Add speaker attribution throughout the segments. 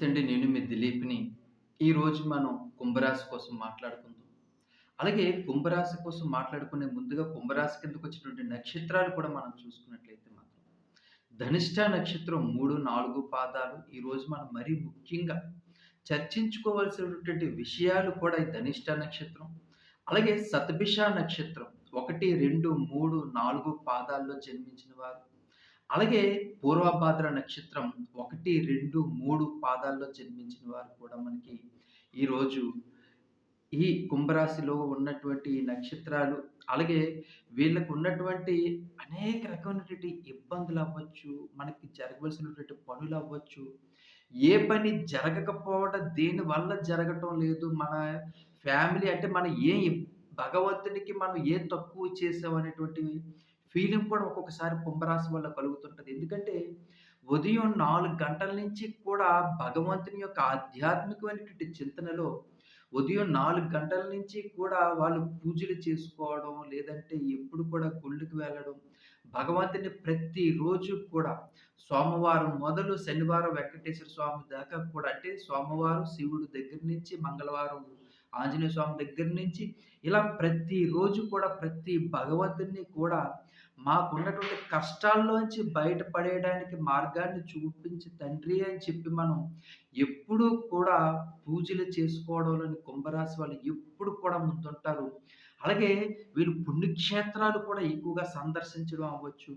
Speaker 1: నమస్తే అండి నేను మీ దిలీప్‌ని. ఈరోజు మనం కుంభరాశి కోసం మాట్లాడుకుందాం. అలాగే కుంభరాశి కోసం మాట్లాడుకునే ముందుగా కుంభరాశి వచ్చినటువంటి నక్షత్రాలు కూడా మనం చూసుకున్నట్లయితే మాత్రం ధనిష్ట నక్షత్రం 3, 4 పాదాలు ఈరోజు మనం మరీ ముఖ్యంగా చర్చించుకోవాల్సినటువంటి విషయాలు కూడా ఈ ధనిష్ట నక్షత్రం, అలాగే శతభిష నక్షత్రం 1, 2, 3, 4 పాదాల్లో జన్మించిన వారు. అలాగే పూర్వభాద్ర నక్షత్రం 1, 2, 3 పాదాల్లో జన్మించిన వారు కూడా మనకి ఈరోజు ఈ కుంభరాశిలో ఉన్నటువంటి నక్షత్రాలు, అలాగే వీళ్ళకు ఉన్నటువంటి అనేక రకమైనటువంటి ఇబ్బందులు అవ్వచ్చు మనకి జరగవలసినటువంటి పనులు అవ్వచ్చు. ఏ పని జరగకపోవడం దేనివల్ల జరగటం లేదు, మన ఫ్యామిలీ అంటే మనం ఏ భగవంతునికి మనం ఏం తక్కువ చేసాం అనేటువంటి ఫీలింగ్ కూడా ఒక్కొక్కసారి కుంభరాశి వల్ల కలుగుతుంటుంది. ఎందుకంటే ఉదయం నాలుగు గంటల నుంచి కూడా భగవంతుని యొక్క ఆధ్యాత్మికమైనటువంటి చింతనలో ఉదయం నాలుగు గంటల నుంచి కూడా వాళ్ళు పూజలు చేసుకోవడం, లేదంటే ఎప్పుడు కూడా గుళ్ళకి వెళ్ళడం, భగవంతుని ప్రతిరోజు కూడా సోమవారం మొదలు శనివారం వెంకటేశ్వర స్వామి దాకా కూడా అంటే సోమవారం శివుడు దగ్గర నుంచి, మంగళవారం ఆంజనేయ స్వామి దగ్గర నుంచి ఇలా ప్రతిరోజు కూడా ప్రతి భగవంతుడిని కూడా మాకున్నటువంటి కష్టాల్లోంచి బయటపడేయడానికి మార్గాన్ని చూపించి తండ్రి అని చెప్పి మనం ఎప్పుడూ కూడా పూజలు చేసుకోవడంలోని కుంభరాశి వాళ్ళు ఎప్పుడు కూడా ముందుంటారు. అలాగే వీళ్ళు పుణ్యక్షేత్రాలు కూడా ఎక్కువగా సందర్శించడం అవ్వచ్చు.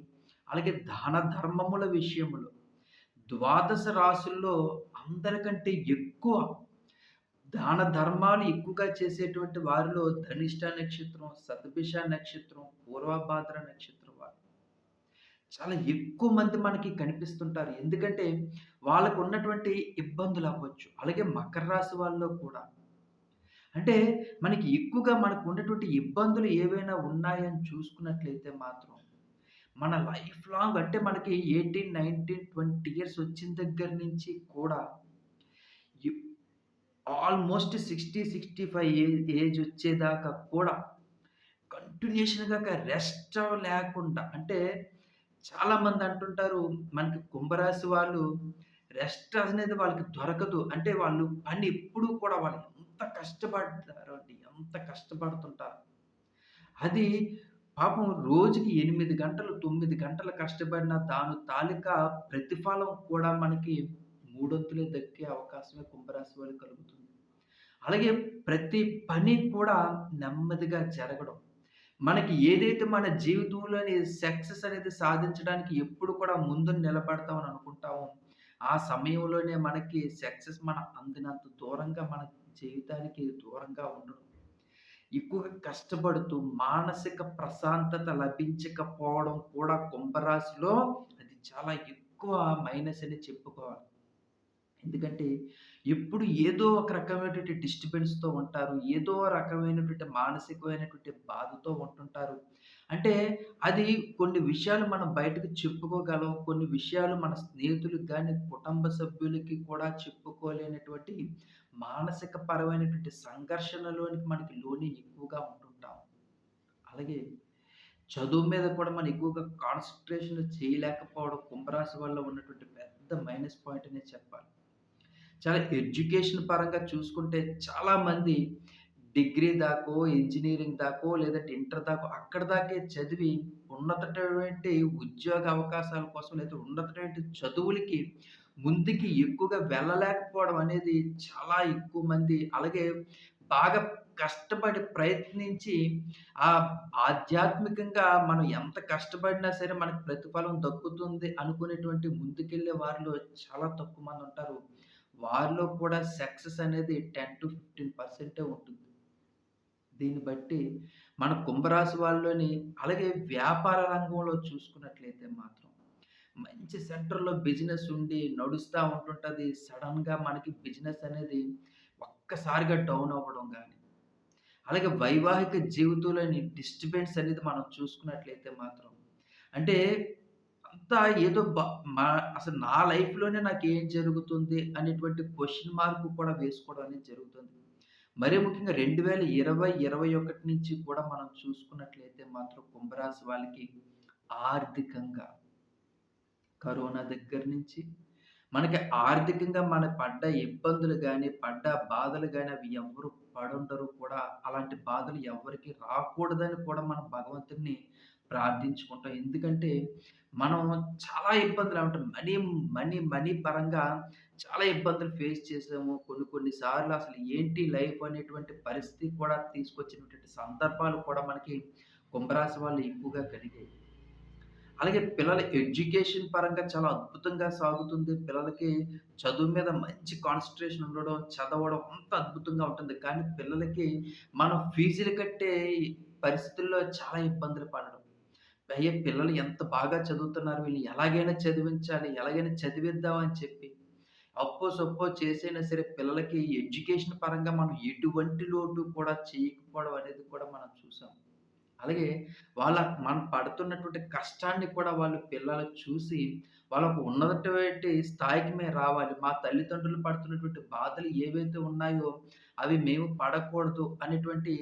Speaker 1: అలాగే దాన ధర్మముల విషయములో ద్వాదశ రాశుల్లో అందరికంటే ఎక్కువ దాన ధర్మాలు ఎక్కువగా చేసేటువంటి వారిలో ధనిష్ట నక్షత్రం, సతభిష నక్షత్రం, పూర్వభాద్ర నక్షత్రం చాలా ఎక్కువ మంది మనకి కనిపిస్తుంటారు. ఎందుకంటే వాళ్ళకున్నటువంటి ఇబ్బందులవ్వచ్చు. అలాగే మకర రాశి వాళ్ళలో కూడా. అంటే మనకి ఎక్కువగా మనకు ఉన్నటువంటి ఇబ్బందులు ఏవైనా ఉన్నాయని చూసుకున్నట్లయితే మాత్రం, మన లైఫ్ లాంగ్ అంటే మనకి 18, 19, 20 ఇయర్స్ వచ్చిన దగ్గర నుంచి కూడా almost sixty sixty five age వచ్చేదాకా కూడా కంటిన్యూషన్‌గా రెస్ట్ లేకుండా అంటే చాలామంది అంటుంటారు మనకి కుంభరాశి వాళ్ళు రెస్ట్ అనేది వాళ్ళకి దొరకదు. అంటే వాళ్ళు పని ఎప్పుడూ కూడా వాళ్ళు ఎంత కష్టపడతారు అండి. ఎంత కష్టపడుతుంటారు. అది పాపం రోజుకి ఎనిమిది గంటలు, తొమ్మిది గంటలు కష్టపడిన దాని తాలిక ప్రతిఫలం కూడా మనకి మూడొంతులే దక్కే అవకాశమే కుంభరాశి వాళ్ళు కలుగుతుంది. అలాగే ప్రతి పని కూడా నెమ్మదిగా జరగడం. మనకి ఏదైతే మన జీవితంలోని సక్సెస్ అనేది సాధించడానికి ఎప్పుడు కూడా ముందు నిలబడతామని అనుకుంటామో, ఆ సమయంలోనే మనకి సక్సెస్ మన అందినంత దూరంగా మన జీవితానికి దూరంగా ఉండడం. ఎక్కువగా కష్టపడుతూ మానసిక ప్రశాంతత లభించకపోవడం కూడా కుంభరాశిలో అది చాలా ఎక్కువ మైనస్ అని చెప్పుకోవాలి. ఎందుకంటే ఎప్పుడు ఏదో ఒక రకమైనటువంటి డిస్టర్బెన్స్‌తో ఉంటారు. ఏదో రకమైనటువంటి మానసికమైనటువంటి బాధతో ఉంటుంటారు. అంటే అది కొన్ని విషయాలు మనం బయటకు చెప్పుకోగలం. కొన్ని విషయాలు మన స్నేహితులకు కానీ కుటుంబ సభ్యులకి కూడా చెప్పుకోలేనటువంటి మానసిక పరమైనటువంటి సంఘర్షణలోనికి మనకి లోని ఎక్కువగా ఉంటుంటాం. అలాగే చదువు మీద కూడా మనం ఎక్కువగా కాన్సన్ట్రేషన్ చేయలేకపోవడం కుంభరాశి వల్ల ఉన్నటువంటి పెద్ద మైనస్ పాయింట్ అనే చెప్పాలి. చాలా ఎడ్యుకేషన్ పరంగా చూసుకుంటే చాలామంది డిగ్రీ దాకో, ఇంజనీరింగ్ దాకో లేదంటే ఇంటర్ దాకో అక్కడి దాకే చదివి ఉన్నతమైనటువంటి ఉద్యోగ అవకాశాల కోసం లేదా ఉన్నతమైనటువంటి చదువులకి ముందుకి ఎక్కువగా వెళ్ళలేకపోవడం అనేది చాలా ఎక్కువ మంది. అలాగే బాగా కష్టపడి ప్రయత్నించి ఆ ఆధ్యాత్మికంగా మనం ఎంత కష్టపడినా సరే మనకు ప్రతిఫలం దక్కుతుంది అనుకునేటువంటి ముందుకెళ్ళే వారిలో చాలా తక్కువ మంది ఉంటారు. వారిలో కూడా సక్సెస్ అనేది 10-15% ఉంటుంది. దీన్ని బట్టి మన కుంభరాశి వాళ్ళలోని అలాగే వ్యాపార రంగంలో చూసుకున్నట్లయితే మాత్రం మంచి సెంటర్‌లో బిజినెస్ ఉండి నడుస్తూ ఉంటుంటుంది సడన్గా మనకి బిజినెస్ అనేది ఒక్కసారిగా డౌన్ అవ్వడం కానీ అలాగే వైవాహిక జీవితంలోని డిస్టర్బెన్స్ అనేది మనం చూసుకున్నట్లయితే మాత్రం అంటే ఏదో బ మా అసలు నా లైఫ్‌లోనే నాకు ఏం జరుగుతుంది అనేటువంటి క్వశ్చన్ మార్క్ కూడా వేసుకోవడం అనేది జరుగుతుంది. మరీ ముఖ్యంగా 2020, 21 నుంచి కూడా మనం చూసుకున్నట్లయితే మాత్రం కుంభరాశి వాళ్ళకి ఆర్థికంగా కరోనా దగ్గర నుంచి మనకి ఆర్థికంగా మన పడ్డ ఇబ్బందులు కానీ పడ్డ బాధలు కానీ అవి ఎవరు పడుండరు కూడా. అలాంటి బాధలు ఎవరికి రాకూడదని కూడా మనం భగవంతుడిని ప్రార్థించుకుంటాం. ఎందుకంటే మనం చాలా ఇబ్బందులు అంటే మనీ, మనీ, మనీ పరంగా చాలా ఇబ్బందులు ఫేస్ చేసాము. కొన్ని కొన్ని సార్లు అసలు ఏంటి లైఫ్ అనేటువంటి పరిస్థితి కూడా తీసుకొచ్చినటువంటి సందర్భాలు కూడా మనకి కుంభరాశి వాళ్ళు ఎక్కువగా కలిగాయి. అలాగే పిల్లల ఎడ్యుకేషన్ పరంగా చాలా అద్భుతంగా సాగుతుంది. పిల్లలకి చదువు మీద మంచి కాన్సన్ట్రేషన్ ఉండడం, చదవడం అంత అద్భుతంగా ఉంటుంది. కానీ పిల్లలకి మనం ఫీజులు కట్టే పరిస్థితుల్లో చాలా ఇబ్బందులు పడడం. అయ్యే పిల్లలు ఎంత బాగా చదువుతున్నారు. వీళ్ళు ఎలాగైనా చదివించాలి, ఎలాగైనా చదివిద్దామని చెప్పి అప్పో సొప్పో చేసైనా సరే పిల్లలకి ఎడ్యుకేషన్ పరంగా మనం ఎటువంటి లోటు కూడా చేయకపోవడం అనేది కూడా మనం చూసాం. అలాగే వాళ్ళ మనం పడుతున్నటువంటి కష్టాన్ని కూడా వాళ్ళు పిల్లలు చూసి, వాళ్ళకు ఉన్నటువంటి స్థాయికి మేము రావాలి. మా తల్లిదండ్రులు పడుతున్నటువంటి బాధలు ఏవైతే ఉన్నాయో, అవి మేము పడకూడదు అనేటువంటి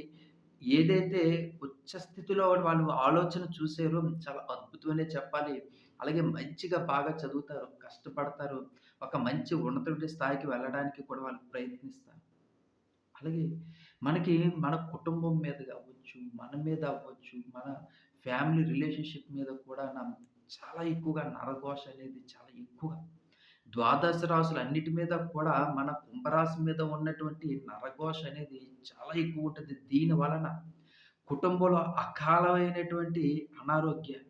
Speaker 1: ఏదైతే ఉచ్చ స్థితిలో వాళ్ళు ఆలోచన చూసారో చాలా అద్భుతమనే చెప్పాలి. అలాగే మంచిగా బాగా చదువుతారు, కష్టపడతారు. ఒక మంచి ఉన్నతమైన స్థాయికి వెళ్ళడానికి కూడా వాళ్ళు ప్రయత్నిస్తారు. అలాగే మనకి మన కుటుంబం మీద కావచ్చు మన మీద అవ్వచ్చు, మన ఫ్యామిలీ రిలేషన్‌షిప్ మీద కూడా నా చాలా ఎక్కువగా నరఘోష అనేది చాలా ఎక్కువ. ద్వాదశ రాసులన్నిటి మీద కూడా మన కుంభరాశి మీద ఉన్నటువంటి నరఘోష అనేది చాలా ఎక్కువ ఉంటుంది దీని వలన కుటుంబంలో అకాలమైనటువంటి అనారోగ్యం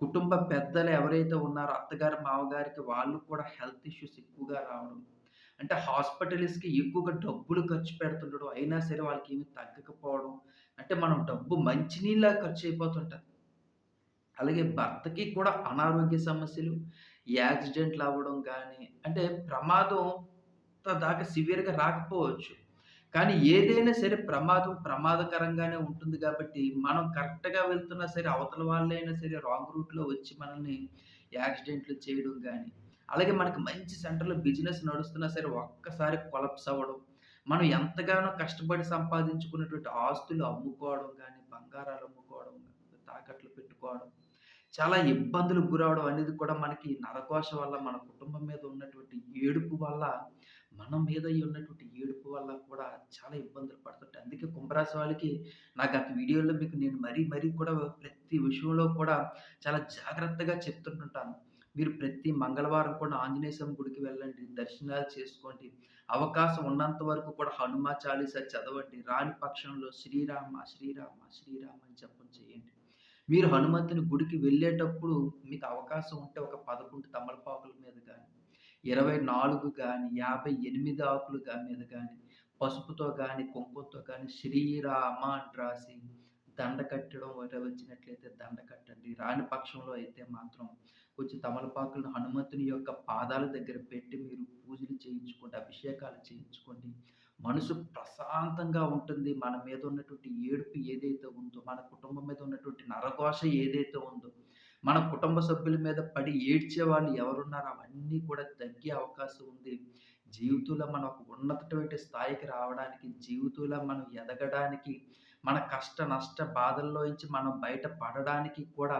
Speaker 1: కుటుంబ పెద్దలు ఎవరైతే ఉన్నారో అత్తగారు, మామగారికి వాళ్ళు కూడా హెల్త్ ఇష్యూస్ ఎక్కువగా రావడం. అంటే హాస్పిటల్స్‌కి ఎక్కువగా డబ్బులు ఖర్చు పెడుతుండడం. అయినా సరే వాళ్ళకి ఏమి తగ్గకపోవడం. అంటే మనం డబ్బు మంచినీళ్ళ ఖర్చు అయిపోతుంటుంది అలాగే భర్తకి కూడా అనారోగ్య సమస్యలు, యాక్సిడెంట్లు అవ్వడం కానీ అంటే ప్రమాదం దాకా సివియర్‌గా రాకపోవచ్చు. కానీ ఏదైనా సరే ప్రమాదం ప్రమాదకరంగానే ఉంటుంది కాబట్టి మనం కరెక్ట్‌గా వెళ్తున్నా సరే అవతల వాళ్ళైనా సరే రాంగ్ రూట్‌లో వచ్చి మనల్ని యాక్సిడెంట్లు చేయడం కానీ అలాగే మనకి మంచి సెంటర్‌లో బిజినెస్ నడుస్తున్నా సరే ఒక్కసారి కొలప్స్ అవ్వడం. మనం ఎంతగానో కష్టపడి సంపాదించుకున్నటువంటి ఆస్తులు అమ్ముకోవడం కానీ బంగారాలు అమ్ముకోవడం, తాకట్లు పెట్టుకోవడం. చాలా ఇబ్బందులు గురవడం అనేది కూడా మనకి నరకోశ వల్ల, మన కుటుంబం మీద ఉన్నటువంటి ఏడుపు వల్ల, మన మీద ఉన్నటువంటి ఏడుపు వల్ల కూడా చాలా ఇబ్బందులు పడుతుంటాయి. అందుకే కుంభరాశి వాళ్ళకి నా గత వీడియోలో మీకు నేను మరీ, మరీ కూడా ప్రతి విషయంలో కూడా చాలా జాగ్రత్తగా చెప్తుంటుంటాను. మీరు ప్రతి మంగళవారం కూడా ఆంజనేయ స్వామి గుడికి వెళ్ళండి. దర్శనాలు చేసుకోండి. అవకాశం ఉన్నంత వరకు కూడా హనుమ చాలీసా చదవండి. రాని పక్షంలో శ్రీరామ, శ్రీరామ, శ్రీరామ అని జపం చేయండి. మీరు హనుమంతుని గుడికి వెళ్ళేటప్పుడు మీకు అవకాశం ఉంటే ఒక 11 తమలపాకుల మీద కానీ ఇరవై నాలుగు కానీ యాభై ఎనిమిది ఆకులు గా మీద కానీ పసుపుతో కానీ కుంకుమతో కానీ శ్రీరామ అని రాసి దండ కట్టడం వచ్చినట్లయితే దండ కట్టండి. రాని పక్షంలో అయితే మాత్రం కొంచెం తమలపాకులను హనుమంతుని యొక్క పాదాల దగ్గర పెట్టి మీరు పూజలు చేయించుకోండి, అభిషేకాలు చేయించుకోండి. మనసు ప్రశాంతంగా ఉంటుంది. మన మీద ఉన్నటువంటి ఏడుపు ఏదైతే ఉందో, మన కుటుంబం మీద ఉన్నటువంటి నరఘోష ఏదైతే ఉందో, మన కుటుంబ సభ్యుల మీద పడి ఏడ్చే వాళ్ళు ఎవరున్నారో అవన్నీ కూడా తగ్గే అవకాశం ఉంది. జీవితంలో మనం ఒక ఉన్నతటువంటి స్థాయికి రావడానికి, జీవితంలో మనం ఎదగడానికి, మన కష్ట నష్ట బాధల్లోంచి మనం బయట పడడానికి కూడా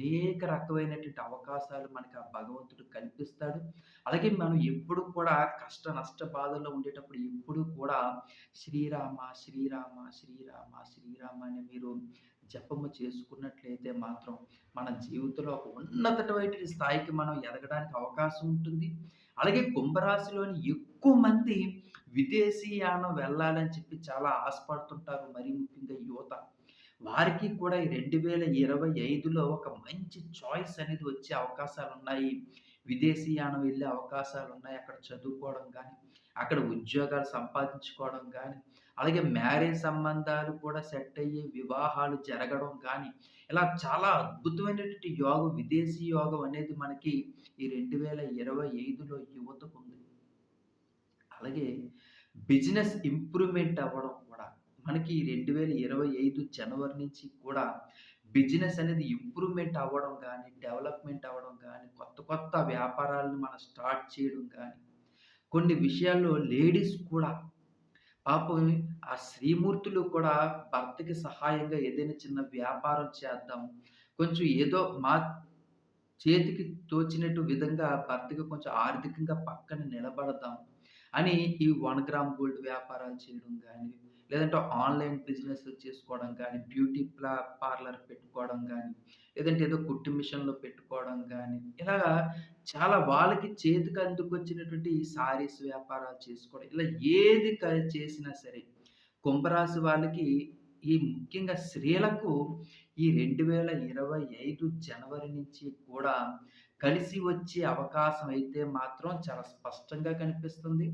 Speaker 1: అనేక రకమైనటువంటి అవకాశాలు మనకి ఆ భగవంతుడు కల్పిస్తాడు. అలాగే మనం ఎప్పుడు కూడా కష్ట నష్ట బాధల్లో ఉండేటప్పుడు ఎప్పుడు కూడా శ్రీరామ, శ్రీరామ, శ్రీరామ, శ్రీరామ అని మీరు జపము చేసుకున్నట్లయితే మాత్రం మన జీవితంలో ఒక ఉన్నతమైన స్థాయికి మనం ఎదగడానికి అవకాశం ఉంటుంది. అలాగే కుంభరాశిలోని ఎక్కువ మంది విదేశీయానం వెళ్ళాలని చెప్పి చాలా ఆశపడుతుంటారు. మరీ ముఖ్యంగా యువత. వారికి కూడా ఈ 2025లో ఒక మంచి చాయిస్ అనేది వచ్చే అవకాశాలు ఉన్నాయి విదేశీయానం వెళ్ళే అవకాశాలు ఉన్నాయి అక్కడ చదువుకోవడం కానీ అక్కడ ఉద్యోగాలు సంపాదించుకోవడం కానీ అలాగే మ్యారేజ్ సంబంధాలు కూడా సెట్ అయ్యే వివాహాలు జరగడం కానీ ఇలా చాలా అద్భుతమైనటువంటి యోగం విదేశీ యోగం అనేది మనకి ఈ రెండు వేల ఇరవై ఐదులో యువతకు ఉంది. అలాగే బిజినెస్ ఇంప్రూవ్‌మెంట్ అవ్వడం మనకి రెండు వేల ఇరవై ఐదు జనవరి నుంచి కూడా బిజినెస్ అనేది ఇంప్రూవ్‌మెంట్ అవ్వడం కానీ డెవలప్‌మెంట్ అవ్వడం కానీ కొత్త కొత్త వ్యాపారాలను మనం స్టార్ట్ చేయడం కానీ కొన్ని విషయాల్లో లేడీస్ కూడా పాపం ఆ శ్రీమూర్తులు కూడా భర్తకి సహాయంగా ఏదైనా చిన్న వ్యాపారం చేద్దాం. కొంచెం ఏదో మా చేతికి తోచినట్టు విధంగా భర్తకి కొంచెం ఆర్థికంగా పక్కన నిలబడదాం అని ఈ వన్ గ్రామ్ గోల్డ్ వ్యాపారాలు చేయడం కానీ లేదంటే ఆన్‌లైన్ బిజినెస్ చేసుకోవడం కానీ బ్యూటీ ప్లా పార్లర్ పెట్టుకోవడం కానీ లేదంటే ఏదో కుట్టు మిషన్‌లో పెట్టుకోవడం కానీ ఇలాగా చాలా వాళ్ళకి చేతికి అందుకొచ్చినటువంటి సారీస్ వ్యాపారాలు చేసుకోవడం. ఇలా ఏది క చేసినా సరే, కుంభరాశి వాళ్ళకి ఈ ముఖ్యంగా స్త్రీలకు ఈ 2025 జనవరి నుంచి కూడా కలిసి వచ్చే అవకాశం అయితే మాత్రం చాలా స్పష్టంగా కనిపిస్తుంది.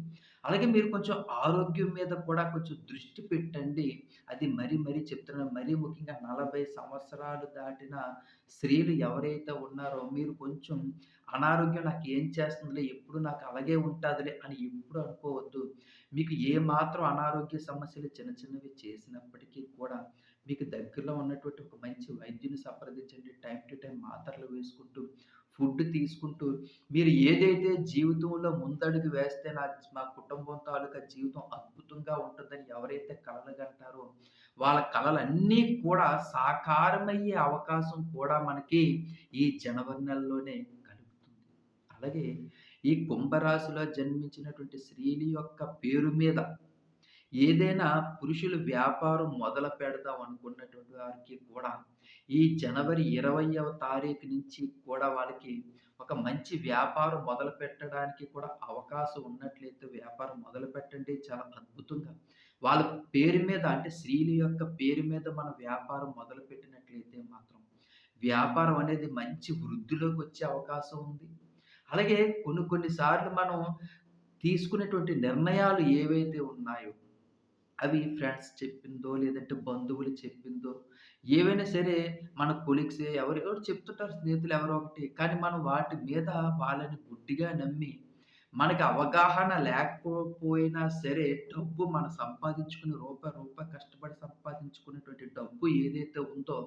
Speaker 1: అలాగే మీరు కొంచెం ఆరోగ్యం మీద కూడా కొంచెం దృష్టి పెట్టండి. అది మరీ మరీ చెప్తున్నాను. మరీ ముఖ్యంగా 40 సంవత్సరాలు దాటిన స్త్రీలు ఎవరైతే ఉన్నారో మీరు కొంచెం అనారోగ్యం నాకు ఏం చేస్తుందిలే, ఎప్పుడు నాకు అలాగే ఉంటుందిలే అని ఎప్పుడు అనుకోవద్దు. మీకు ఏ మాత్రం అనారోగ్య సమస్యలు చిన్న చిన్నవి చేసినప్పటికీ కూడా మీకు దగ్గరలో ఉన్నటువంటి ఒక మంచి వైద్యుని సంప్రదించండి. టైం టు టైం మాత్రలు వేసుకుంటూ, ఫుడ్ తీసుకుంటూ, మీరు ఏదైతే జీవితంలో ముందడుగు వేస్తే నా మా కుటుంబం తాలూకా జీవితం అద్భుతంగా ఉంటుందని ఎవరైతే కలలు కంటారో, వాళ్ళ కళలన్నీ కూడా సాకారమయ్యే అవకాశం కూడా మనకి ఈ జనవరి నెలలోనే కలుగుతుంది. అలాగే ఈ కుంభరాశిలో జన్మించినటువంటి స్త్రీల యొక్క పేరు మీద ఏదైనా పురుషులు వ్యాపారం మొదలు పెడదాం అనుకున్నటువంటి వారికి కూడా ఈ జనవరి 20వ తారీఖు నుంచి కూడా వాళ్ళకి ఒక మంచి వ్యాపారం మొదలు పెట్టడానికి కూడా అవకాశం ఉన్నట్లయితే వ్యాపారం మొదలుపెట్టండి. చాలా అద్భుతంగా వాళ్ళ పేరు మీద అంటే స్త్రీల యొక్క పేరు మీద మన వ్యాపారం మొదలుపెట్టినట్లయితే మాత్రం వ్యాపారం అనేది మంచి వృద్ధిలోకి వచ్చే అవకాశం ఉంది. అలాగే కొన్ని కొన్నిసార్లు మనం తీసుకునేటువంటి నిర్ణయాలు ఏవైతే ఉన్నాయో అవి ఫ్రెండ్స్ చెప్పిందో, లేదంటే బంధువులు చెప్పిందో, ఏవైనా సరే మన కొలీగ్సే ఎవరు ఎవరు చెప్తుంటారు స్నేహితులు ఎవరో ఒకటి. కానీ మనం వాటి మీద వాళ్ళని గుడ్డిగా నమ్మి, మనకి అవగాహన లేకపోయినా సరే డబ్బు మనం సంపాదించుకుని రూపాయి, రూపాయి కష్టపడి సంపాదించుకునేటువంటి డబ్బు ఏదైతే ఉందో,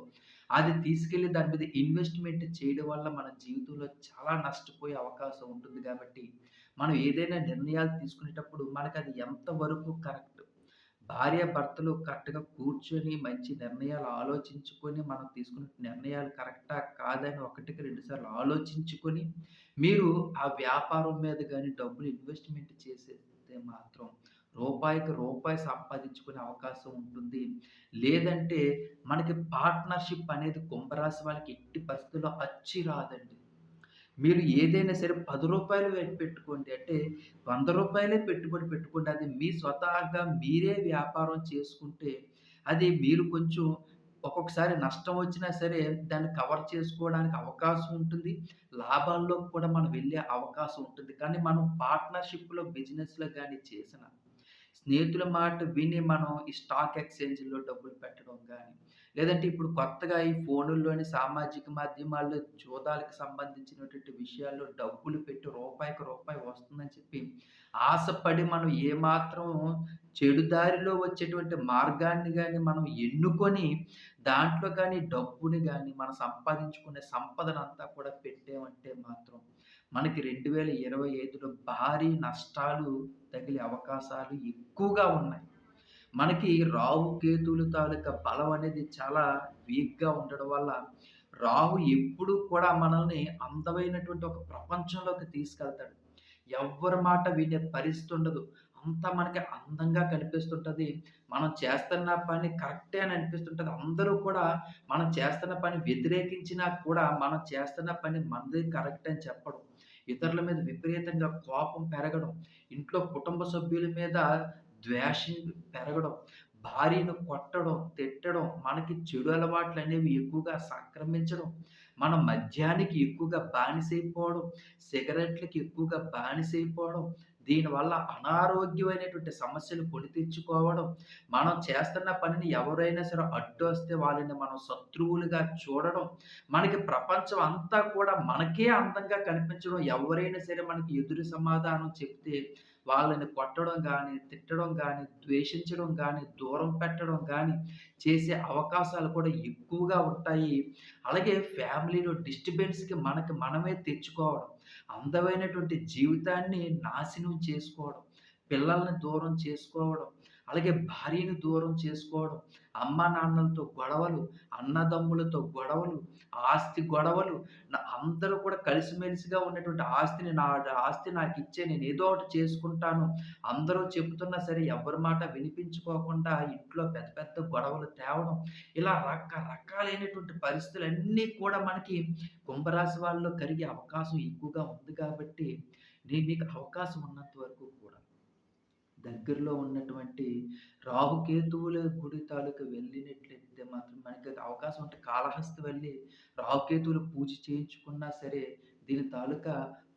Speaker 1: అది తీసుకెళ్ళి దాని మీద ఇన్వెస్ట్‌మెంట్ చేయడం వల్ల మన జీవితంలో చాలా నష్టపోయే అవకాశం ఉంటుంది కాబట్టి, మనం ఏదైనా నిర్ణయాలు తీసుకునేటప్పుడు మనకు అది ఎంతవరకు కరెక్ట్ భార్యాభర్తలు కరెక్ట్‌గా కూర్చొని మంచి నిర్ణయాలు ఆలోచించుకొని, మనం తీసుకున్న నిర్ణయాలు కరెక్టా? కాదని ఒకటికి రెండుసార్లు ఆలోచించుకొని, మీరు ఆ వ్యాపారం మీద కానీ డబ్బులు ఇన్వెస్ట్‌మెంట్ చేసేస్తే మాత్రం రూపాయికి రూపాయి సంపాదించుకునే అవకాశం ఉంటుంది. లేదంటే మనకి పార్ట్నర్‌షిప్ అనేది కుంభరాశి వాళ్ళకి ఎట్టి పరిస్థితుల్లో అచ్చి రాదండి. మీరు ఏదైనా సరే పది రూపాయలు పెట్టుకోండి. అంటే వంద రూపాయలే పెట్టుబడి పెట్టుకోండి. అది మీ స్వతహాగా మీరే వ్యాపారం చేసుకుంటే, అది మీరు కొంచెం ఒక్కొక్కసారి నష్టం వచ్చినా సరే దాన్ని కవర్ చేసుకోవడానికి అవకాశం ఉంటుంది. లాభాల్లోకి కూడా మనం వెళ్ళే అవకాశం ఉంటుంది. కానీ మనం పార్ట్నర్‌షిప్‌లో బిజినెస్‌లో కానీ చేసిన, స్నేహితుల మాట విని మనం ఈ స్టాక్ ఎక్స్‌చేంజ్‌లో డబ్బులు పెట్టడం కానీ లేదంటే ఇప్పుడు కొత్తగా ఈ ఫోనుల్లోని సామాజిక మాధ్యమాల్లో జూదాలకు సంబంధించినటువంటి విషయాల్లో డబ్బులు పెట్టి రూపాయికి రూపాయి వస్తుందని చెప్పి ఆశపడి మనం ఏమాత్రం చెడు దారిలో వచ్చేటువంటి మార్గాన్ని కానీ మనం ఎన్నుకొని దాంట్లో కానీ డబ్బుని కానీ మనం సంపాదించుకునే సంపదనంతా కూడా పెట్టామంటే మాత్రం మనకి 2025లో భారీ నష్టాలు తగిలే అవకాశాలు ఎక్కువగా ఉన్నాయి. మనకి రాహు, కేతువులు తాలూకా బలం అనేది చాలా వీక్‌గా ఉండడం వల్ల, రాహు ఎప్పుడూ కూడా మనల్ని అందమైనటువంటి ఒక ప్రపంచంలోకి తీసుకెళ్తాడు. ఎవ్వరి మాట వినే పరిస్థితి ఉండదు. అంతా మనకి అందంగా కనిపిస్తుంటుంది మనం చేస్తున్న పని కరెక్టే అని అనిపిస్తుంటది. అందరూ కూడా మనం చేస్తున్న పని వ్యతిరేకించినా కూడా, మనం చేస్తున్న పని మనది కరెక్ట్ అని చెప్పడం. ఇతరుల మీద విపరీతంగా కోపం పెరగడం. ఇంట్లో కుటుంబ సభ్యుల మీద ద్వేషం పెరగడం, భార్యను కొట్టడం, తిట్టడం, మనకి చెడు అలవాట్లు అనేవి ఎక్కువగా సంక్రమించడం, మన మద్యానికి ఎక్కువగా బానిసైపోవడం, సిగరెట్‌లకి ఎక్కువగా బానిసైపోవడం, దీనివల్ల అనారోగ్యమైనటువంటి సమస్యలు కొని తెచ్చుకోవడం, మనం చేస్తున్న పనిని ఎవరైనా సరే అడ్డు వస్తే వాళ్ళని మనం శత్రువులుగా చూడడం, మనకి ప్రపంచం అంతా కూడా మనకే అందంగా కనిపించడం, ఎవరైనా సరే మనకి ఎదురు సమాధానం చెప్తే వాళ్ళని కొట్టడం కానీ తిట్టడం కానీ ద్వేషించడం కానీ దూరం పెట్టడం కానీ చేసే అవకాశాలు కూడా ఎక్కువగా ఉంటాయి. అలాగే ఫ్యామిలీలో డిస్టర్బెన్స్‌కి మనకి మనమే తెచ్చుకోవడం, అందమైనటువంటి జీవితాన్ని నాశనం చేసుకోవడం, పిల్లల్ని దూరం చేసుకోవడం, అలాగే భార్యను దూరం చేసుకోవడం, అమ్మానాన్నలతో గొడవలు, అన్నదమ్ములతో గొడవలు, ఆస్తి గొడవలు, నా అందరూ కూడా కలిసిమెలిసిగా ఉన్నటువంటి ఆస్తిని నా ఆస్తి నాకు ఇచ్చే నేను ఏదో ఒకటి చేసుకుంటాను. అందరూ చెబుతున్నా సరే ఎవ్వరి మాట వినిపించుకోకుండా ఇంట్లో పెద్ద పెద్ద గొడవలు తేవడం. ఇలా రకరకాలైనటువంటి పరిస్థితులన్నీ కూడా మనకి కుంభరాశి వాళ్ళలో కలిగే అవకాశం ఎక్కువగా ఉంది కాబట్టి, నేను మీకు అవకాశం ఉన్నంత వరకు దగ్గరలో ఉన్నటువంటి రాహుకేతువుల గుడి తాలూకా వెళ్ళినట్లయితే మాత్రం మనకి అవకాశం ఉంటే కాళహస్తి వెళ్ళి రాహుకేతువులు పూజ చేయించుకున్నా సరే దీని తాలూకా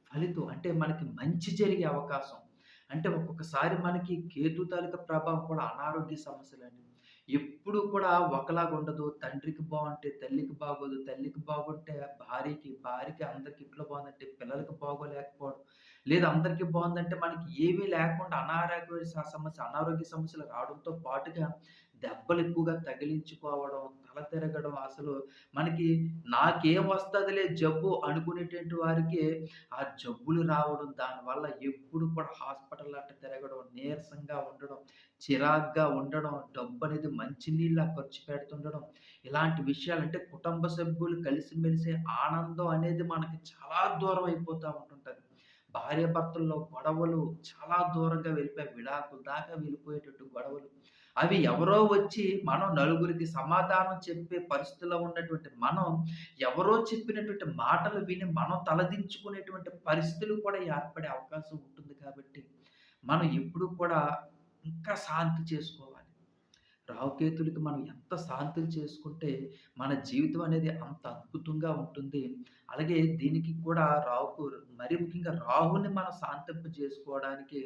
Speaker 1: ఫలితం అంటే మనకి మంచి జరిగే అవకాశం. అంటే ఒక్కొక్కసారి మనకి కేతు తాలూకా ప్రభావం కూడా అనారోగ్య సమస్యలు అని ఎప్పుడు కూడా ఒకలాగా ఉండదు. తండ్రికి బాగుంటే తల్లికి బాగోదు. తల్లికి బాగుంటే భార్యకి, భార్యకి అందరికి ఇంట్లో బాగుందంటే పిల్లలకి బాగోలేకపోవడం. లేదా అందరికీ బాగుందంటే మనకి ఏమీ లేకుండా అనారోగ్య సమస్య అనారోగ్య సమస్యలు రావడంతో పాటుగా దెబ్బలు ఎక్కువగా తగిలించుకోవడం, తల తిరగడం అసలు మనకి నాకేం వస్తుందిలే జబ్బు అనుకునేటువంటి వారికి ఆ జబ్బులు రావడం, దానివల్ల ఎప్పుడు కూడా హాస్పిటల్ అట్ట తిరగడం, నీరసంగా ఉండడం, చిరాగ్గా ఉండడం, డబ్బు అనేది మంచినీళ్ళ ఖర్చు పెడుతుండడం. ఇలాంటి విషయాలు అంటే కుటుంబ సభ్యులు కలిసిమెలిసి ఆనందం అనేది మనకి చాలా దూరం అయిపోతూ ఉంటుంటుంది భార్యాభర్తల్లో గొడవలు చాలా దూరంగా వెళ్ళిపోయి విడాకుల దాకా వెళ్ళిపోయేటట్టు గొడవలు. అవి ఎవరో వచ్చి మనం నలుగురికి సమాధానం చెప్పే పరిస్థితిలో ఉన్నటువంటి మనం, ఎవరో చెప్పినటువంటి మాటలు విని మనం తలదించుకునేటువంటి పరిస్థితులు కూడా ఏర్పడే అవకాశం ఉంటుంది కాబట్టి, మనం ఎప్పుడు కూడా ఇంకా శాంతి చేసుకోవాలి. రావుకేతులకి మనం ఎంత శాంతులు చేసుకుంటే, మన జీవితం అనేది అంత అద్భుతంగా ఉంటుంది. అలాగే దీనికి కూడా రావుకు మరి ముఖ్యంగా రాహుని మనం శాంతింప చేసుకోవడానికి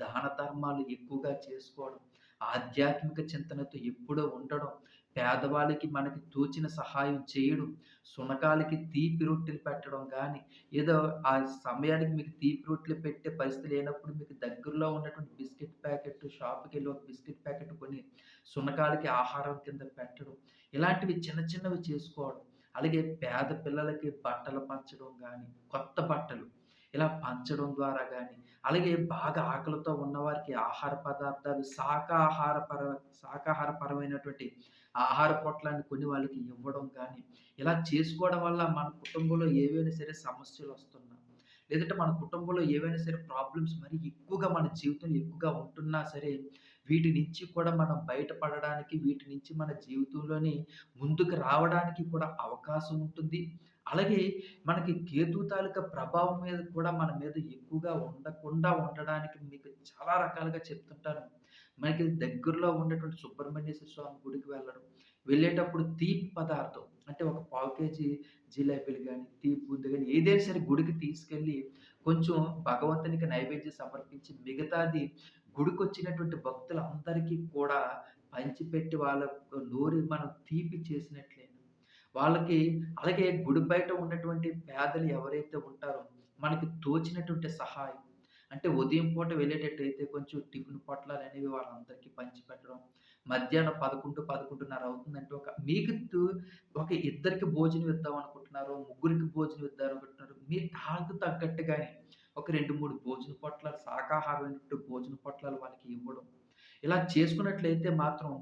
Speaker 1: దాన ధర్మాలు ఎక్కువగా చేసుకోవడం, ఆధ్యాత్మిక చింతనతో ఎప్పుడూ ఉండడం, పేదవాళ్ళకి మనకి తోచిన సహాయం చేయడం, సునకాలకి తీపి రొట్టెలు పెట్టడం కానీ ఏదో ఆ సమయానికి మీకు తీపి రొట్టెలు పెట్టే పరిస్థితి లేనప్పుడు మీకు దగ్గరలో ఉన్నటువంటి బిస్కెట్ ప్యాకెట్ షాప్‌కెళ్ళి ఒక బిస్కెట్ ప్యాకెట్ కొని సునకాలకి ఆహారం కింద పెట్టడం. ఇలాంటివి చిన్న చిన్నవి చేసుకోవడం. అలాగే పేద పిల్లలకి బట్టలు పంచడం కానీ కొత్త బట్టలు ఇలా పంచడం ద్వారా కానీ అలాగే బాగా ఆకలితో ఉన్నవారికి ఆహార పదార్థాలు శాకాహార పర శాకాహార పరమైనటువంటి ఆహార పొట్లాన్ని కొన్ని వాళ్ళకి ఇవ్వడం కానీ ఇలా చేసుకోవడం వల్ల మన కుటుంబంలో ఏవైనా సరే సమస్యలు వస్తున్నాయి లేదంటే మన కుటుంబంలో ఏవైనా సరే ప్రాబ్లమ్స్ మరి ఎక్కువగా మన జీవితంలో ఎక్కువగా ఉంటున్నా సరే, వీటి నుంచి కూడా మనం బయటపడడానికి, వీటి నుంచి మన జీవితంలోని ముందుకు రావడానికి కూడా అవకాశం ఉంటుంది. అలాగే మనకి కేతు తాలూకా ప్రభావం మీద కూడా మన మీద ఎక్కువగా ఉండకుండా ఉండడానికి మీకు చాలా రకాలుగా చెప్తుంటాను. మనకి దగ్గరలో ఉండేటువంటి సుబ్రహ్మణ్యేశ్వర స్వామి గుడికి వెళ్ళడం. వెళ్ళేటప్పుడు తీపి పదార్థం అంటే ఒక పావు కేజీ జిలేబీలు కానీ తీపి బుద్ధి కానీ ఏదైనా సరే గుడికి తీసుకెళ్ళి కొంచెం భగవంతునికి నైవేద్యం సమర్పించి మిగతాది గుడికొచ్చినటువంటి భక్తులందరికీ కూడా పంచిపెట్టి వాళ్ళ నోరు మనం తీపి చేసినట్లే. వాళ్ళకి అలాగే గుడి బయట ఉన్నటువంటి పేదలు ఎవరైతే ఉంటారో, మనకి తోచినటువంటి సహాయం అంటే ఉదయం పూట వెళ్ళేటట్టయితే కొంచెం టిఫిన్ పొట్లాలనేవి వాళ్ళందరికీ పంచిపెట్టడం. మధ్యాహ్నం 11, 11:30 అవుతుందంటే ఒక మీకు ఒక ఇద్దరికి భోజనం ఇద్దాం అనుకుంటున్నారు, ముగ్గురికి భోజనం ఇద్దాం అనుకుంటున్నారు. మీ తగ్గట్టు తగ్గట్టుగానే ఒక 2, 3 భోజన పొట్లాలు శాకాహారమైనటువంటి భోజన పొట్లాలు వాళ్ళకి ఇవ్వడం. ఇలా చేసుకున్నట్లయితే మాత్రం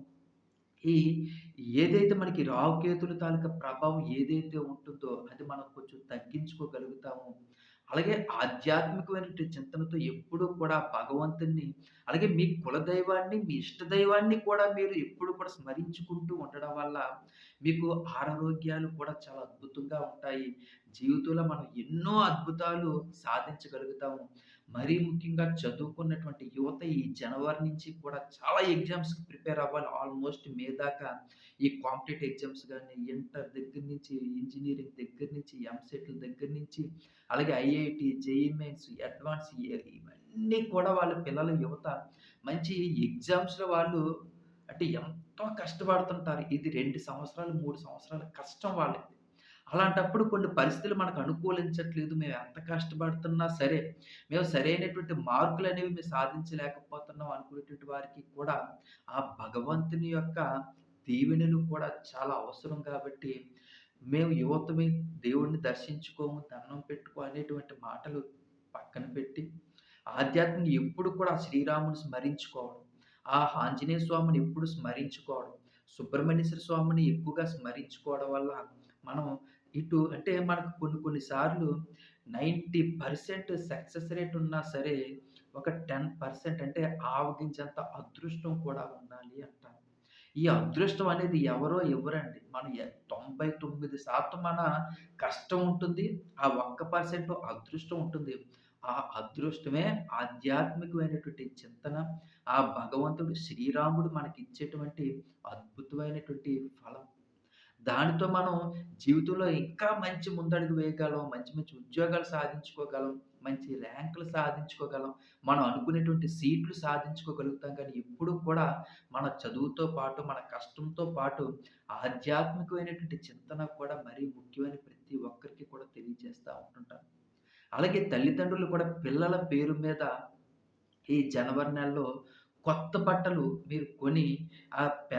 Speaker 1: ఈ ఏదైతే మనకి రాహుకేతుల తాలూకా ప్రభావం ఏదైతే ఉంటుందో అది మనం కొంచెం తగ్గించుకోగలుగుతాము. అలాగే ఆధ్యాత్మికమైనటువంటి చింతనతో ఎప్పుడూ కూడా భగవంతుడిని అలాగే మీ కులదైవాన్ని, మీ ఇష్ట దైవాన్ని కూడా మీరు ఎప్పుడు కూడా స్మరించుకుంటూ ఉండడం వల్ల మీకు ఆరోగ్యాలు కూడా చాలా అద్భుతంగా ఉంటాయి. జీవితంలో మనం ఎన్నో అద్భుతాలు సాధించగలుగుతాము. మరీ ముఖ్యంగా చదువుకున్నటువంటి యువత ఈ జనవరి నుంచి కూడా చాలా ఎగ్జామ్స్‌కి ప్రిపేర్ అవ్వాలి. ఆల్‌మోస్ట్ మే దాకా ఈ కాంపిటేటివ్ ఎగ్జామ్స్ కానీ ఇంటర్ దగ్గర నుంచి, ఇంజనీరింగ్ దగ్గర నుంచి, ఎంసెట్‌ల దగ్గర నుంచి, అలాగే ఐఐటి జేఈమెన్స్ అడ్వాన్స్ ఇవన్నీ కూడా వాళ్ళ పిల్లల యువత మంచి ఎగ్జామ్స్‌లో వాళ్ళు అంటే ఎంతో కష్టపడుతుంటారు. ఇది రెండు సంవత్సరాలు, మూడు సంవత్సరాల కష్టం వాళ్ళకి. అలాంటప్పుడు కొన్ని పరిస్థితులు మనకు అనుకూలించట్లేదు. మేము ఎంత కష్టపడుతున్నా సరే, మేము సరైనటువంటి మార్కులు అనేవి మేము సాధించలేకపోతున్నాం అనుకునేటువంటి వారికి కూడా, ఆ భగవంతుని యొక్క దీవెనలు కూడా చాలా అవసరం కాబట్టి, మేము యువతమే దేవుడిని దర్శించుకోము, దండం పెట్టుకో అనేటువంటి మాటలు పక్కన పెట్టి, ఆధ్యాత్మిక ఎప్పుడు కూడా శ్రీరాముని స్మరించుకోవడం, ఆ ఆంజనేయ స్వామిని ఎప్పుడు స్మరించుకోవడం, సుబ్రహ్మణ్యేశ్వర స్వామిని ఎక్కువగా స్మరించుకోవడం వల్ల మనం ఇటు అంటే మనకు కొన్ని కొన్ని సార్లు 90% సక్సెస్ రేట్ ఉన్నా సరే, ఒక 10% అంటే ఆవగించేంత అదృష్టం కూడా ఉండాలి అంటారు. ఈ అదృష్టం అనేది ఎవరో ఇవ్వరండి. మన తొంభై తొమ్మిది శాతం మన కష్టం ఉంటుంది. ఆ ఒక్క పర్సెంట్ అదృష్టం ఉంటుంది. ఆ అదృష్టమే ఆధ్యాత్మికమైనటువంటి చింతన, ఆ భగవంతుడు శ్రీరాముడు మనకి ఇచ్చేటువంటి అద్భుతమైనటువంటి ఫలం. దానితో మనం జీవితంలో ఇంకా మంచి ముందడుగు వేయగలం. మంచి మంచి ఉద్యోగాలు సాధించుకోగలం. మంచి ర్యాంకులు సాధించుకోగలం. మనం అనుకునేటువంటి సీట్లు సాధించుకోగలుగుతాం కానీ, ఎప్పుడు కూడా మన చదువుతో పాటు, మన కష్టంతో పాటు ఆధ్యాత్మికమైనటువంటి చింతన కూడా మరీ ముఖ్యమని ప్రతి ఒక్కరికి కూడా తెలియజేస్తూ ఉంటుంటాను. అలాగే తల్లిదండ్రులు కూడా పిల్లల పేరు మీద ఈ జనవరి నెలలో కొత్త బట్టలు మీరు కొని ఆ పే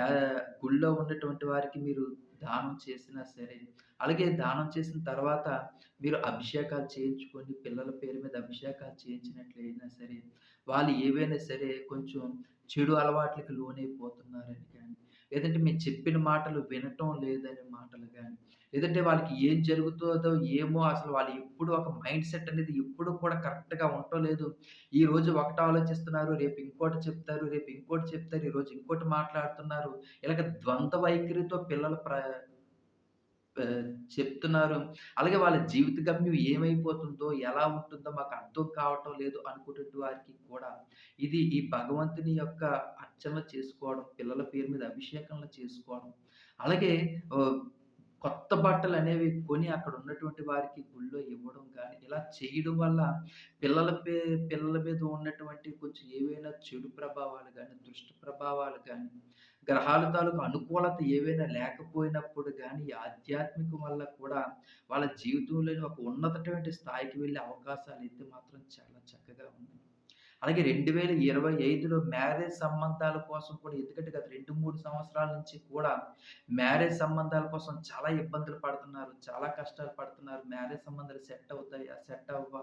Speaker 1: గుళ్ళో ఉన్నటువంటి వారికి మీరు దానం చేసినా సరే, అలాగే దానం చేసిన తర్వాత మీరు అభిషేకాలు చేయించుకొని పిల్లల పేరు మీద అభిషేకాలు చేయించినట్లయినా సరే, వాళ్ళు ఏవైనా సరే కొంచెం చెడు అలవాట్లకి లోనైపోతున్నారని కానీ లేదంటే మేము చెప్పిన మాటలు వినటం లేదనే మాటలు కానీ లేదంటే వాళ్ళకి ఏం జరుగుతుందో ఏమో అసలు వాళ్ళు ఎప్పుడు ఒక మైండ్ సెట్ అనేది ఎప్పుడు కూడా కరెక్ట్‌గా ఉండటం లేదు. ఈరోజు ఒకటి ఆలోచిస్తున్నారు, రేపు ఇంకోటి చెప్తారు, రేపు ఇంకోటి చెప్తారు, ఈరోజు ఇంకోటి మాట్లాడుతున్నారు. ఇలాగ ద్వంద్వ వైఖరితో పిల్లలు ప్ర చెప్తున్నారు. అలాగే వాళ్ళ జీవిత గమ్యం ఏమైపోతుందో, ఎలా ఉంటుందో మాకు అర్థం కావటం లేదు అనుకునేటి వారికి కూడా ఇది ఈ భగవంతుని యొక్క అర్చనలు చేసుకోవడం, పిల్లల పేరు మీద అభిషేకంలు చేసుకోవడం, అలాగే కొత్త బట్టలు అనేవి కొని అక్కడ ఉన్నటువంటి వారికి గుళ్ళో ఇవ్వడం కానీ ఇలా చేయడం వల్ల పిల్లల పే పిల్లల మీద ఉన్నటువంటి కొంచెం ఏవైనా చెడు ప్రభావాలు కానీ దుష్ట ప్రభావాలు కానీ గ్రహాల తాలూకు అనుకూలత ఏవైనా లేకపోయినప్పుడు కానీ ఆధ్యాత్మికం వల్ల కూడా వాళ్ళ జీవితంలోని ఒక ఉన్నతటువంటి స్థాయికి వెళ్ళే అవకాశాలు అయితే మాత్రం చాలా చక్కగా ఉన్నాయి. అలాగే 2025లో మ్యారేజ్ సంబంధాల కోసం కూడా ఎందుకంటే గత 2, 3 సంవత్సరాల నుంచి కూడా మ్యారేజ్ సంబంధాల కోసం చాలా ఇబ్బందులు పడుతున్నారు. చాలా కష్టాలు పడుతున్నారు. మ్యారేజ్ సంబంధాలు సెట్ అవుతాయా? సెట్ అవ్వ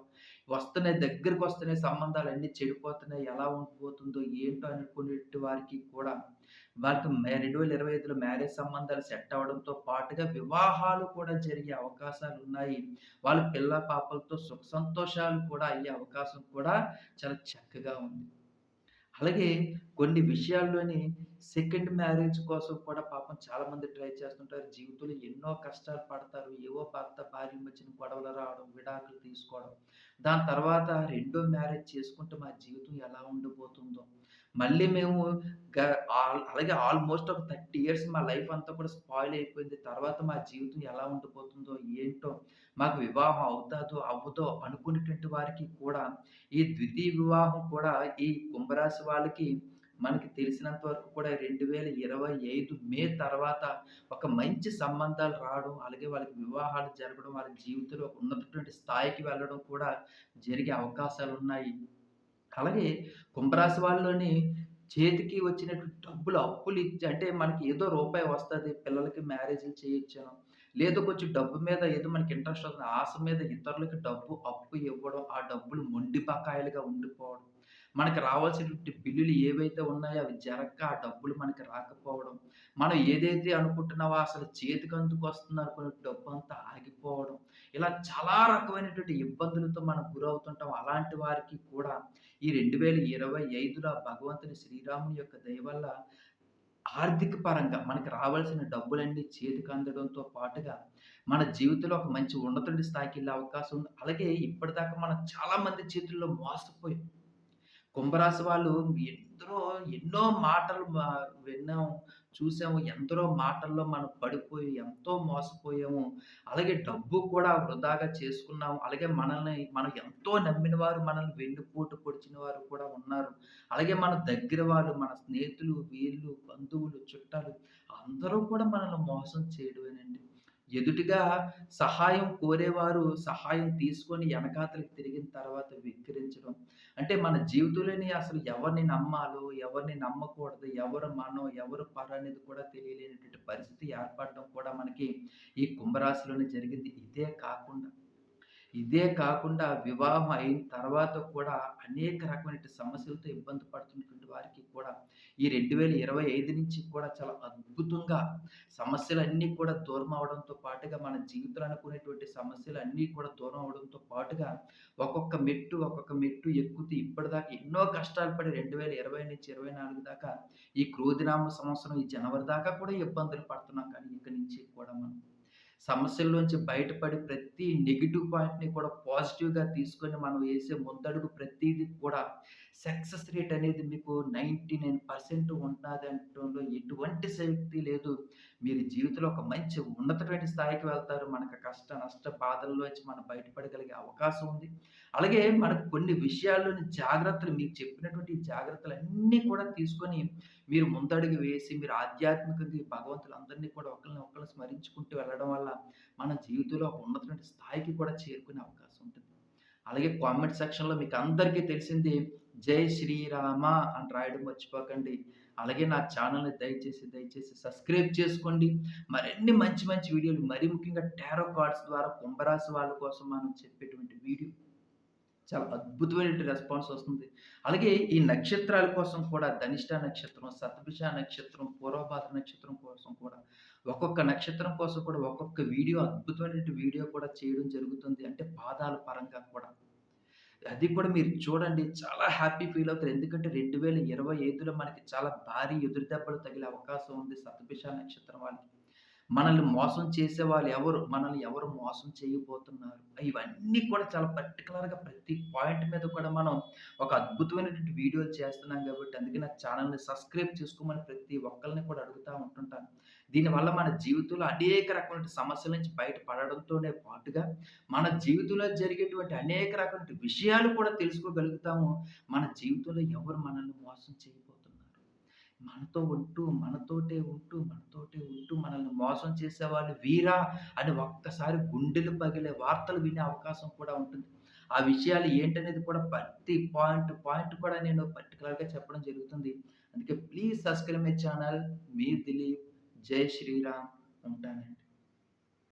Speaker 1: వస్తున్నాయి దగ్గరకి వస్తున్నాయి సంబంధాలు అన్నీ చెడిపోతున్నాయి. ఎలా ఉండిపోతుందో ఏంటో అనుకునే వారికి కూడా వాళ్ళకి రెండు వేల ఇరవై ఐదులో మ్యారేజ్ సంబంధాలు సెట్ అవ్వడంతో పాటుగా వివాహాలు కూడా జరిగే అవకాశాలు ఉన్నాయి వాళ్ళ పిల్ల పాపలతో సుఖ సంతోషాలు కూడా అయ్యే అవకాశం కూడా చాలా చక్కగా ఉంది. అలాగే కొన్ని విషయాల్లోని సెకండ్ మ్యారేజ్ కోసం కూడా పాపం చాలామంది ట్రై చేస్తుంటారు. జీవితంలో ఎన్నో కష్టాలు పడతారు. ఏవో భర్త, భార్య మధ్యన గొడవలు రావడం, విడాకులు తీసుకోవడం. దాని తర్వాత రెండో మ్యారేజ్ చేసుకుంటే మా జీవితం ఎలా ఉండబోతుందో, మళ్ళీ మేము అలాగే ఆల్‌మోస్ట్ ఒక 30 ఇయర్స్ మా లైఫ్ అంతా కూడా స్పాయిల్ అయిపోయింది. తర్వాత మా జీవితం ఎలా ఉండిపోతుందో ఏంటో, మాకు వివాహం అవుతాదో, అవ్వదో అనుకునేటువంటి వారికి కూడా ఈ ద్వితీయ వివాహం కూడా ఈ కుంభరాశి వాళ్ళకి మనకి తెలిసినంత వరకు కూడా 2025 మే తర్వాత ఒక మంచి సంబంధాలు రావడం, అలాగే వాళ్ళకి వివాహాలు జరగడం, వాళ్ళ జీవితంలో ఉన్నటువంటి స్థాయికి వెళ్ళడం కూడా జరిగే అవకాశాలు ఉన్నాయి అలాగే కుంభరాశి వాళ్ళలోని చేతికి వచ్చినటువంటి డబ్బులు అప్పులు ఇచ్చి అంటే మనకి ఏదో రూపాయి వస్తుంది పిల్లలకి మ్యారేజ్‌లు చేయించడం లేదా కొంచెం డబ్బు మీద ఏదో మనకి ఇంట్రెస్ట్ వస్తుంది. ఆశ మీద ఇతరులకి డబ్బు అప్పు ఇవ్వడం, ఆ డబ్బులు మొండి బకాయిలుగా ఉండిపోవడం. మనకి రావాల్సినటువంటి బిల్లులు ఏవైతే ఉన్నాయో అవి జరగక ఆ డబ్బులు మనకి రాకపోవడం. మనం ఏదైతే అనుకుంటున్నామో అసలు చేతికందుకొస్తుంది అనుకున్న డబ్బంతా ఆగిపోవడం. ఇలా చాలా రకమైనటువంటి ఇబ్బందులతో మనం గురవుతుంటాం. అలాంటి వారికి కూడా ఈ రెండు వేల ఇరవై ఐదులో భగవంతుని శ్రీరాముని యొక్క దయ వల్ల ఆర్థిక పరంగా మనకి రావాల్సిన డబ్బులన్నీ చేతికి అందడంతో పాటుగా, మన జీవితంలో ఒక మంచి ఉన్నతుడి స్థాయికెళ్ళే అవకాశం ఉంది. అలాగే ఇప్పటిదాకా మనం చాలామంది చేతుల్లో మోసపోయాం. కుంభరాశి వాళ్ళు ఎందరో ఎన్నో మాటలు విన్నాం చూసాము. ఎందరో మాటల్లో మనం పడిపోయి ఎంతో మోసపోయాము. అలాగే డబ్బు కూడా వృధాగా చేసుకున్నాము. అలాగే మనల్ని మనం ఎంతో నమ్మిన వారు మనల్ని వెన్నుపోటు పొడిచిన వారు కూడా ఉన్నారు. అలాగే మన దగ్గర వాళ్ళు, మన స్నేహితులు, వీళ్ళు, బంధువులు, చుట్టాలు అందరూ కూడా మనల్ని మోసం చేయడమేనండి. ఎదుటిగా సహాయం కోరేవారు సహాయం తీసుకొని వెనకాతలకు తిరిగిన తర్వాత విక్రించడం అంటే మన జీవితంలోని అసలు ఎవరిని నమ్మాలో, ఎవరిని నమ్మకూడదు, ఎవరు మనం, ఎవరు పర అనేది కూడా తెలియలేనటువంటి పరిస్థితి ఏర్పడడం కూడా మనకి ఈ కుంభరాశిలోనే జరిగింది. ఇదే కాకుండా ఇదే కాకుండా వివాహం అయిన తర్వాత కూడా అనేక రకమైన సమస్యలతో ఇబ్బంది పడుతున్నటువంటి వారికి కూడా ఈ 2025 నుంచి కూడా చాలా అద్భుతంగా సమస్యలన్నీ కూడా దూరం అవ్వడంతో పాటుగా మన జీవితంలో అనుకునేటువంటి సమస్యలు అన్నీ కూడా దూరం అవడంతో పాటుగా ఒక్కొక్క మెట్టు, ఒక్కొక్క మెట్టు ఎక్కుతూ ఇప్పటిదాకా ఎన్నో కష్టాలు పడి 2020 నుంచి 24 దాకా ఈ క్రోధినామ సంవత్సరం ఈ జనవరి దాకా కూడా ఇబ్బందులు పడుతున్నాం. కానీ ఇక్కడి నుంచి కూడా మనం సమస్యల్లోంచి బయటపడి ప్రతి నెగిటివ్ పాయింట్‌ని కూడా పాజిటివ్‌గా తీసుకొని మనం వేసే ముందడుగు ప్రతీది కూడా సక్సెస్ రేట్ అనేది మీకు 99% ఉంటాదంటంలో ఎటువంటి శక్తి లేదు. మీరు జీవితంలో ఒక మంచి ఉన్నతమైన స్థాయికి వెళ్తారు. మనకు కష్ట, నష్ట బాధల్లోంచి మనం బయటపడగలిగే అవకాశం ఉంది. అలాగే మనకు కొన్ని విషయాల్లోని జాగ్రత్తలు మీకు చెప్పినటువంటి జాగ్రత్తలు అన్నీ కూడా తీసుకొని మీరు ముందడుగు వేసి మీరు ఆధ్యాత్మికంగా భగవంతులు అందరినీ కూడా ఒకళ్ళని ఒకరిని స్మరించుకుంటూ వెళ్ళడం వల్ల మన జీవితంలో ఒక ఉన్నతమైన స్థాయికి కూడా చేరుకునే అవకాశం ఉంటుంది. అలాగే కామెంట్ సెక్షన్‌లో మీకు అందరికీ తెలిసింది జై శ్రీరామ అని రాయడం మర్చిపోకండి. అలాగే నా ఛానల్ని దయచేసి, దయచేసి సబ్స్క్రైబ్ చేసుకోండి. మరిన్ని మంచి మంచి వీడియోలు మరీ ముఖ్యంగా టారో కార్డ్స్ ద్వారా కుంభరాశి వాళ్ళ కోసం మనం చెప్పేటువంటి వీడియో చాలా అద్భుతమైనటువంటి రెస్పాన్స్ వస్తుంది. అలాగే ఈ నక్షత్రాల కోసం కూడా ధనిష్ట నక్షత్రం, శతభిష నక్షత్రం, పూర్వభాద్ర నక్షత్రం కోసం కూడా ఒక్కొక్క నక్షత్రం కోసం కూడా ఒక్కొక్క వీడియో అద్భుతమైనటువంటి వీడియో కూడా చేయడం జరుగుతుంది. అంటే పాదాల పరంగా కూడా. అది కూడా మీరు చూడండి చాలా హ్యాపీ ఫీల్ అవుతారు. ఎందుకంటే 2025లో మనకి చాలా భారీ ఎదురుదెబ్బలు తగిలే అవకాశం ఉంది శతభిష నక్షత్రం వాళ్ళకి. మనల్ని మోసం చేసే వాళ్ళు ఎవరు? మనల్ని ఎవరు మోసం చేయబోతున్నారు? ఇవన్నీ కూడా చాలా పర్టికులర్గా ప్రతి పాయింట్ మీద కూడా మనం ఒక అద్భుతమైనటువంటి వీడియోలు చేస్తున్నాం కాబట్టి అందుకే నా ఛానల్ని సబ్స్క్రైబ్ చేసుకోమని ప్రతి ఒక్కరిని కూడా అడుగుతూ ఉంటుంటాను. దీనివల్ల మన జీవితంలో అనేక రకమైన సమస్యల నుంచి బయటపడడంతోనే పాటుగా మన జీవితంలో జరిగేటువంటి అనేక రకమైన విషయాలు కూడా తెలుసుకోగలుగుతాము. మన జీవితంలో ఎవరు మనల్ని మోసం చేయబోతున్నారు? మనతో ఉంటూ, మనతోటే ఉంటూ, మనతోటే ఉంటూ మనల్ని మోసం చేసేవాళ్ళు వీరా అని ఒక్కసారి గుండెలు పగిలే వార్తలు వినే అవకాశం కూడా ఉంటుంది. ఆ విషయాలు ఏంటనేది కూడా ప్రతి పాయింట్, పాయింట్ కూడా నేను పర్టికులర్గా చెప్పడం జరుగుతుంది. అందుకే ప్లీజ్ సబ్స్క్రైబ్ మై ఛానల్. మీ దిలీప్. జై శ్రీరామ్. ఉంటానండి.